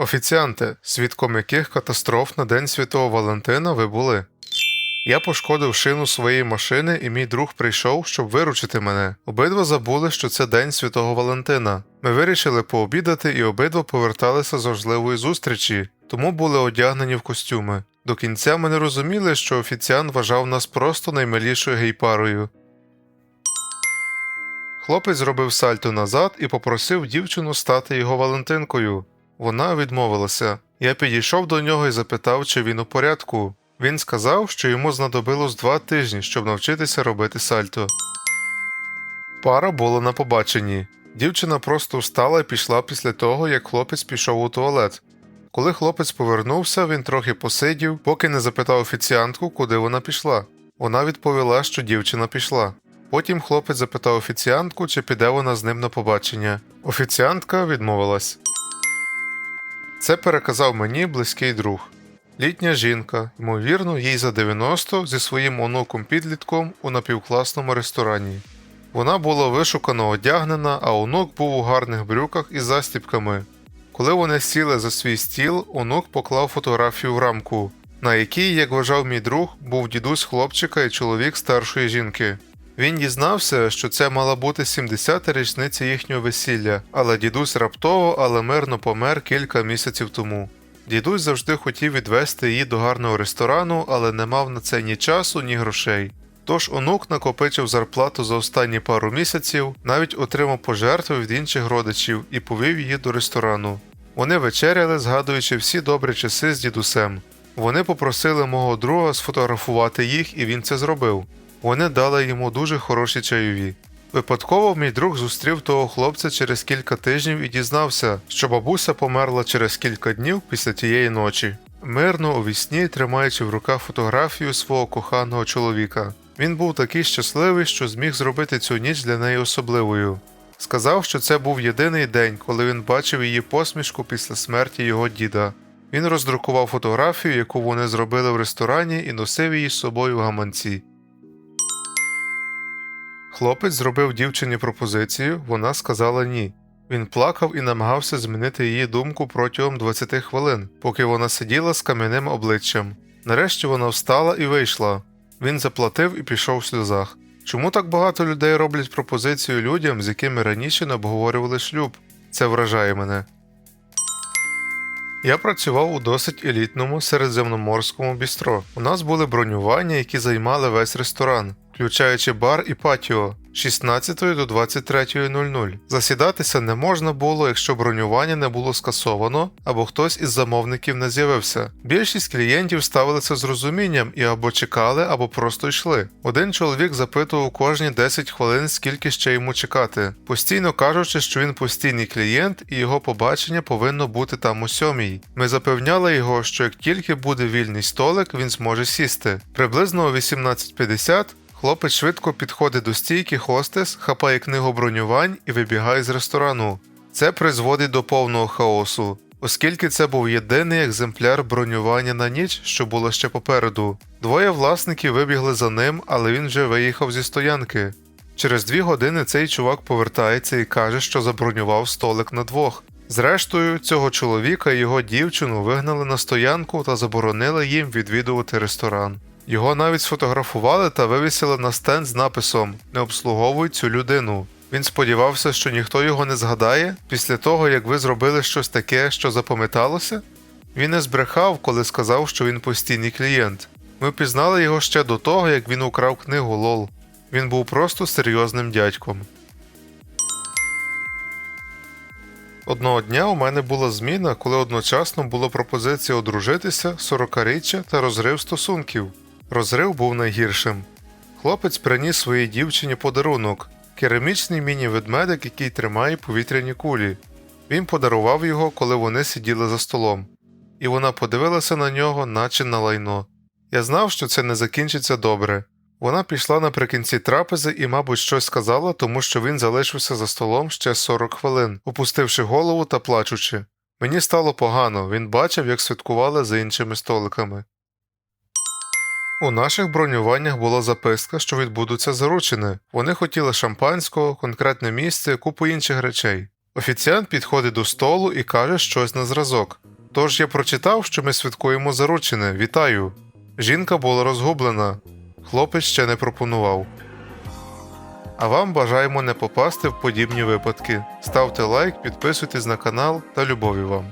Офіціанти, свідком яких катастроф на День Святого Валентина ви були. Я пошкодив шину своєї машини, і мій друг прийшов, щоб виручити мене. Обидва забули, що це День Святого Валентина. Ми вирішили пообідати і обидва поверталися з важливої зустрічі, тому були одягнені в костюми. До кінця ми не розуміли, що офіціант вважав нас просто наймилішою гейпарою. Хлопець зробив сальто назад і попросив дівчину стати його Валентинкою. Вона відмовилася. Я підійшов до нього і запитав, чи він у порядку. Він сказав, що йому знадобилось два тижні, щоб навчитися робити сальто. Пара була на побаченні. Дівчина просто встала і пішла після того, як хлопець пішов у туалет. Коли хлопець повернувся, він трохи посидів, поки не запитав офіціантку, куди вона пішла. Вона відповіла, що дівчина пішла. Потім хлопець запитав офіціантку, чи піде вона з ним на побачення. Офіціантка відмовилась. Це переказав мені близький друг. Літня жінка, ймовірно, їй за 90 зі своїм онуком підлітком у напівкласному ресторані. Вона була вишукано одягнена, а онук був у гарних брюках із застіпками. Коли вони сіли за свій стіл, онук поклав фотографію в рамку, на якій, як вважав мій друг, був дідусь хлопчика і чоловік старшої жінки. Він дізнався, що це мала бути 70-та річниця їхнього весілля, але дідусь раптово, але мирно помер кілька місяців тому. Дідусь завжди хотів відвести її до гарного ресторану, але не мав на це ні часу, ні грошей. Тож онук накопичив зарплату за останні пару місяців, навіть отримав пожертви від інших родичів і повів її до ресторану. Вони вечеряли, згадуючи всі добрі часи з дідусем. Вони попросили мого друга сфотографувати їх, і він це зробив. Вони дали йому дуже хороші чайові. Випадково мій друг зустрів того хлопця через кілька тижнів і дізнався, що бабуся померла через кілька днів після тієї ночі. Мирно у вісні, тримаючи в руках фотографію свого коханого чоловіка. Він був такий щасливий, що зміг зробити цю ніч для неї особливою. Сказав, що це був єдиний день, коли він бачив її посмішку після смерті його діда. Він роздрукував фотографію, яку вони зробили в ресторані, і носив її з собою в гаманці. Хлопець зробив дівчині пропозицію, вона сказала ні. Він плакав і намагався змінити її думку протягом 20 хвилин, поки вона сиділа з кам'яним обличчям. Нарешті вона встала і вийшла. Він заплатив і пішов в сльозах. Чому так багато людей роблять пропозицію людям, з якими раніше не обговорювали шлюб? Це вражає мене. Я працював у досить елітному середземноморському бістро. У нас були бронювання, які займали весь ресторан, включаючи бар і патіо. з 16 до 23.00. Засідатися не можна було, якщо бронювання не було скасовано або хтось із замовників не з'явився. Більшість клієнтів ставилися з розумінням і або чекали, або просто йшли. Один чоловік запитував кожні 10 хвилин, скільки ще йому чекати, постійно кажучи, що він постійний клієнт і його побачення повинно бути там у сьомій. Ми запевняли його, що як тільки буде вільний столик, він зможе сісти. Приблизно о 18.50 Хлопець швидко підходить до стійки хостес, хапає книгу бронювань і вибігає з ресторану. Це призводить до повного хаосу, оскільки це був єдиний екземпляр бронювання на ніч, що було ще попереду. Двоє власників вибігли за ним, але він вже виїхав зі стоянки. Через дві години цей чувак повертається і каже, що забронював столик на двох. Зрештою, цього чоловіка і його дівчину вигнали на стоянку та заборонили їм відвідувати ресторан. Його навіть сфотографували та вивісили на стенд з написом Не обслуговуй цю людину. Він сподівався, що ніхто його не згадає після того, як ви зробили щось таке, що запам'яталося. Він не збрехав, коли сказав, що він постійний клієнт. Ми пізнали його ще до того, як він украв книгу Лол. Він був просто серйозним дядьком. Одного дня у мене була зміна, коли одночасно була пропозиція одружитися, сорокаріччя та розрив стосунків. Розрив був найгіршим. Хлопець приніс своїй дівчині подарунок керамічний міні-ведмедик, який тримає повітряні кулі. Він подарував його, коли вони сиділи за столом, і вона подивилася на нього, наче на лайно. Я знав, що це не закінчиться добре. Вона пішла наприкінці трапези і, мабуть, щось сказала, тому що він залишився за столом ще 40 хвилин, опустивши голову та плачучи. Мені стало погано, він бачив, як святкували за іншими столиками. У наших бронюваннях була записка, що відбудуться заручини. Вони хотіли шампанського, конкретне місце, купу інших речей. Офіціант підходить до столу і каже щось на зразок. Тож я прочитав, що ми святкуємо заручене. Вітаю. Жінка була розгублена. Хлопець ще не пропонував. А вам бажаємо не попасти в подібні випадки. Ставте лайк, підписуйтесь на канал та любові вам.